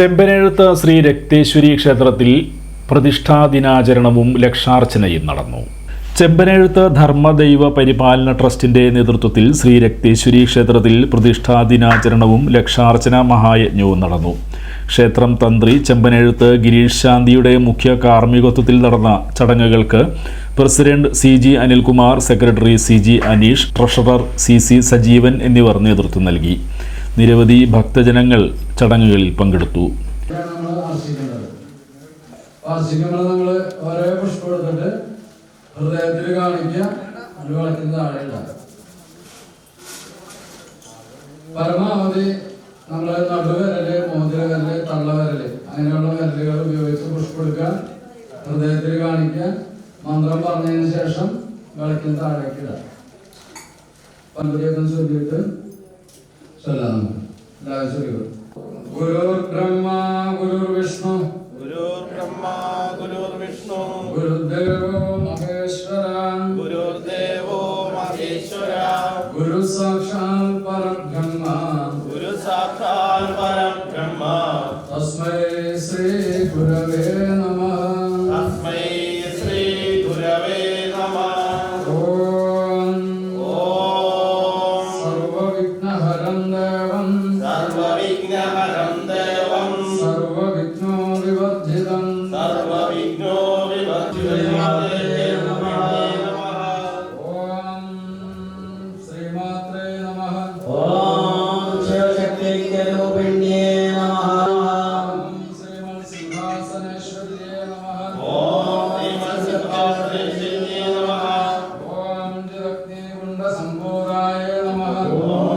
ചെമ്പനെഴുത്ത് ശ്രീ രക്തേശ്വരി ക്ഷേത്രത്തിൽ പ്രതിഷ്ഠാദിനാചരണവും ലക്ഷാർച്ചനയും നടന്നു. ചെമ്പനെഴുത്ത് ധർമ്മദൈവ പരിപാലന ട്രസ്റ്റിന്റെ നേതൃത്വത്തിൽ ശ്രീ രക്തേശ്വരി ക്ഷേത്രത്തിൽ പ്രതിഷ്ഠാദിനാചരണവും ലക്ഷാർച്ചന മഹായജ്ഞവും നടന്നു. ക്ഷേത്രം തന്ത്രി ചെമ്പനെഴുത്ത് ഗിരീഷ് ശാന്തിയുടെ മുഖ്യ കാർമ്മികത്വത്തിൽ നടന്ന ചടങ്ങുകൾക്ക് president C G Anilkumar secretary C G Aneesh treasurer C C Sajeevan എന്നിവർ നേതൃത്വം നൽകി. നിരവധി ഭക്തജനങ്ങൾ ചടങ്ങുകളിൽ പങ്കെടുത്തു. നമ്മൾ നമ്മൾ ഹൃദയത്തിൽ നടുവരൽ മോതിരവരൽ തള്ളവരൽ അങ്ങനെയുള്ള വരലുകൾ ഉപയോഗിച്ച് ഹൃദയത്തിൽ കാണിക്കുക മന്ത്രം പറഞ്ഞതിന് ശേഷം വിളക്കിന് താഴേക്ക് ഇടുക. പന്തിരിയൊക്കെ ചൊല്ലിയിട്ട് ചൊല്ലിക്കോളൂ ഗുരുർ ബ്രഹ്മ ഗുരുർ വിഷ്ണു. ഗുരുദേവോ മഹേശ്വര. ഗുരുർദേവോ മഹേശ്വര. ഗുരു സാക്ഷാൽ പരബ്രഹ്മ ഗുരു സാക്ഷാൽ പരബ്രഹ്മ തസ്മൈ ശ്രീ ഗുരവേ ॐ तिरक्तिकुण्डसम्भोगाय नमः ॐ